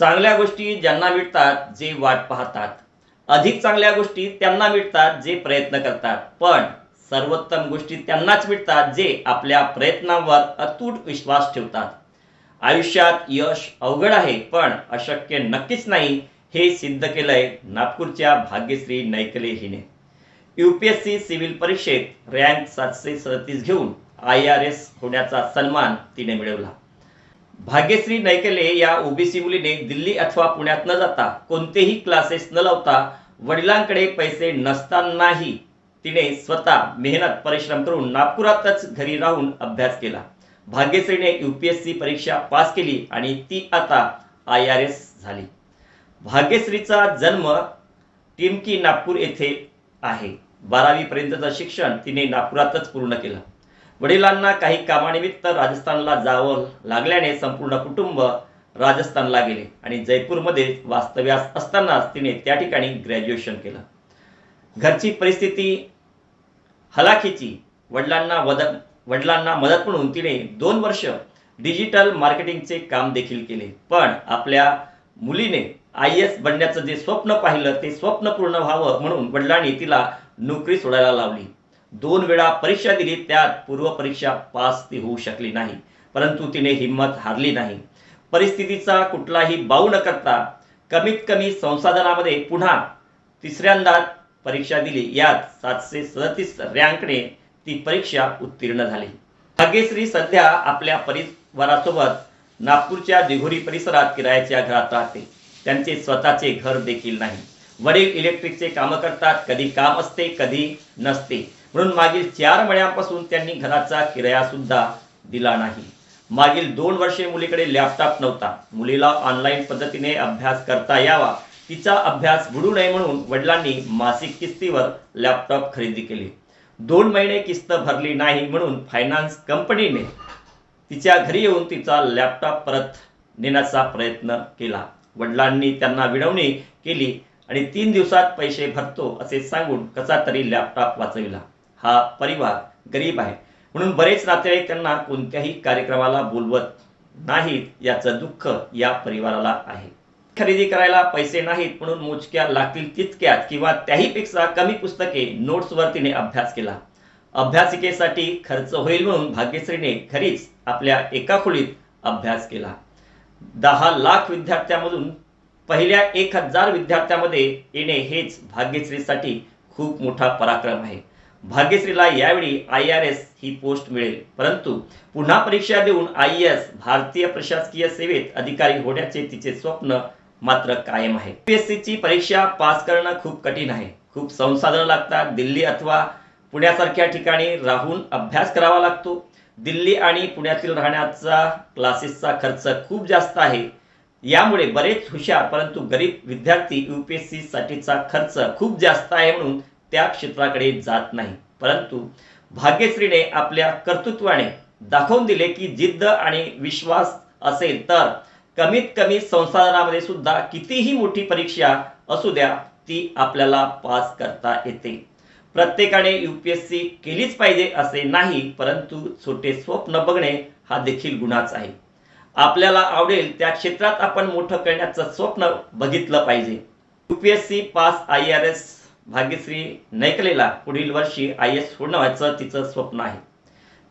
चांगल्या गोष्टी ज्यांना मिळतात जे वाट पाहतात. अधिक चांगल्या गोष्टी त्यांना मिळतात जे प्रयत्न करतात. पण सर्वोत्तम गोष्टी त्यांनाच मिळतात जे आपल्या प्रयत्नांवर अतूट विश्वास ठेवतात. आयुष्यात यश अवघड आहे पण अशक्य नक्कीच नाही हे सिद्ध केलंय नागपूरच्या भाग्यश्री नैकले हिने. U P S C civil परीक्षेत रँक सातशे सदतीस घेऊन आय आर एस होण्याचा सन्मान तिने मिळवला. भाग्यश्री नैकले या ओबीसी मुलीने दिल्ली अथवा पुण्यात न जाता कोणतेही क्लासेस न लावता वडिलांकडे पैसे नसतानाही तिने स्वतः मेहनत परिश्रम करून नागपुरातच घरी राहून अभ्यास केला. भाग्यश्रीने यू पी एस सी परीक्षा पास केली आणि ती आता आय आर एस झाली. भाग्यश्रीचा जन्म टिमकी नागपूर येथे आहे. बारावीपर्यंतचं शिक्षण तिने नागपुरातच पूर्ण केलं. वडिलांना काही कामानिमित्त राजस्थानला जावं लागल्याने संपूर्ण कुटुंब राजस्थानला गेले आणि जयपूरमध्ये वास्तव्यास असतानाच तिने त्या ठिकाणी ग्रॅज्युएशन केलं. घरची परिस्थिती हलाखीची. वडिलांना वद वडिलांना मदत म्हणून तिने दोन वर्ष डिजिटल मार्केटिंगचे काम देखील केले. पण आपल्या मुलीने आय एस बनण्याचं जे स्वप्न पाहिलं ते स्वप्न पूर्ण व्हावं म्हणून वडिलांनी तिला नोकरी सोडायला लावली. दोन वेळा परीक्षा दिली त्यात पूर्वपरीक्षा पास ती होऊ शकली नाही. परंतु तिने हिंमत हारली नाही. परिस्थितीचा कुठलाही बाऊ न करता कमीत कमी संसाधनामध्ये पुन्हा तिसऱ्यांदा परीक्षा दिली. यात सातशे सदतीस रँकने ती परीक्षा उत्तीर्ण झाली. भाग्यश्री सध्या आपल्या परिवारासोबत नागपूरच्या दिघोरी परिसरात किरायाच्या घरात राहते. त्यांचे स्वतःचे घर देखील नाही. वडील इलेक्ट्रिकचे कामं करतात कधी काम असते कधी नसते. म्हणून मागील चार महिन्यांपासून त्यांनी घराचा किराया सुद्धा दिला नाही. मागील दोन वर्षे मुलीकडे लॅपटॉप नव्हता. मुलीला ऑनलाईन पद्धतीने अभ्यास करता यावा. तिचा अभ्यास बुडू नये म्हणून वडिलांनी मासिक किस्तीवर लॅपटॉप खरेदी केले. दोन महिने किस्त भरली नाही म्हणून फायनान्स कंपनीने तिच्या घरी येऊन तिचा लॅपटॉप परत नेण्याचा प्रयत्न केला. वडिलांनी त्यांना विनवणी केली आणि तीन दिवसात पैसे भरतो असे सांगून कसा तरी लॅपटॉप वाचविला. हा परिवार गरीब आहे. म्हणून बरेच नातेवाईक त्यांना कोणत्याही कार्यक्रमाला बोलवत नाहीत. याचं दुःख या परिवाराला आहे. खरेदी करायला पैसे नाहीत म्हणून मोजक्या लागतील तितक्यात किंवा त्याहीपेक्षा कमी पुस्तके नोट्सवर तिने अभ्यास केला. अभ्यासिकेसाठी खर्च होईल म्हणून भाग्यश्रीने घरीच आपल्या एका खोलीत अभ्यास केला. दहा लाख विद्यार्थ्यांमधून पहिल्या एक हजार विद्यार्थ्यांमध्ये येणे हेच भाग्यश्रीसाठी खूप मोठा पराक्रम आहे. भाग्यश्रीला यावेळी आय आर एस ही पोस्ट मिळेल. परंतु पुन्हा परीक्षा देऊन आय एस भारतीय प्रशासकीय सेवेत अधिकारी होण्याचे तिचे स्वप्न मात्र कायम आहे. ची परीक्षा पास करणं खूप कठीण आहे. खूप संसाधनं लागतात. दिल्ली अथवा पुण्यासारख्या ठिकाणी राहून अभ्यास करावा लागतो. दिल्ली आणि पुण्यातील राहण्याचा क्लासेसचा खर्च खूप जास्त आहे. यामुळे बरेच हुशार परंतु गरीब विद्यार्थी यू पी एस साठीचा खर्च खूप जास्त आहे म्हणून त्या क्षेत्राकडे जात नाही. परंतु भाग्यश्रीने आपल्या कर्तृत्वाने दाखवून दिले की जिद्द आणि विश्वास असेल तर कमीत कमी संसाधनामध्ये सुद्धा कितीही मोठी परीक्षा असू द्या ती आपल्याला पास करता येते. प्रत्येकाने यू पी एस सी केलीच पाहिजे असे नाही परंतु छोटे स्वप्न बघणे हा देखील गुन्हाच आहे. आपल्याला आवडेल त्या क्षेत्रात आपण मोठं करण्याचं स्वप्न बघितलं पाहिजे. U P S C pass I R S Bhagyashree नैकलेला पुढील वर्षी आय एस होण्याचं तिचं स्वप्न आहे.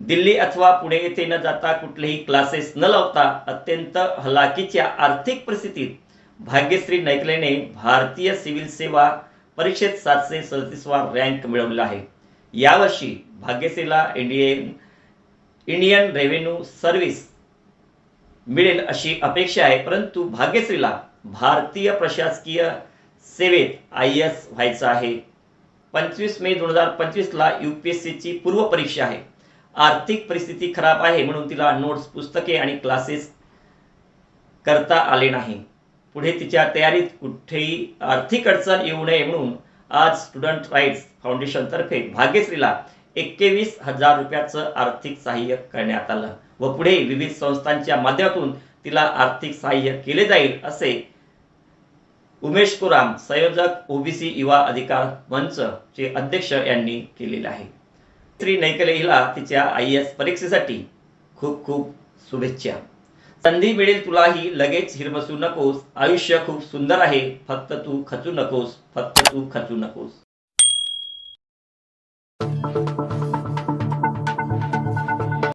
दिल्ली अथवा पुणे येथे न जाता कुठलेही क्लासेस न लावता अत्यंत हलाखीच्या आर्थिक परिस्थितीत भाग्यश्री नैकलेने भारतीय सिव्हिल सेवा परीक्षेत सातशे सदतीसवा रँक मिळवला आहे. यावर्षी भाग्यश्रीला इंडियन इंडियन रेव्हेन्यू सर्व्हिस मिळेल अशी अपेक्षा आहे परंतु भाग्यश्रीला भारतीय प्रशासकीय सेवेत आय एस व्हायचं आहे. पंचवीस मे दोन हजार पंचवीसला यू पी एस सीची पूर्व परीक्षा आहे. आर्थिक परिस्थिती खराब आहे म्हणून तिला नोट्स पुस्तके आणि क्लासेस करता आले नाही. पुढे तिच्या तयारीत कुठेही आर्थिक अडचण येऊ नये म्हणून आज स्टुडंट राईट्स फाउंडेशनतर्फे भाग्यश्रीला एक्केवीस हजार रुपयाचं आर्थिक सहाय्य करण्यात आलं व पुढे विविध संस्थांच्या माध्यमातून तिला आर्थिक सहाय्य केले जाईल असे उमेश कुराम संयोजक ओबीसी युवा अधिकार मंच चे अध्यक्ष यांनी केलेले आहे. श्री नैकले हिला तिच्या आय एस परीक्षेसाठी खूप खूप शुभेच्छा. संधी मिळेल तुलाही लगेच हिरमसू नकोस. आयुष्य खूप सुंदर आहे. फक्त तू खचू नकोस. फक्त तू खचू नकोस.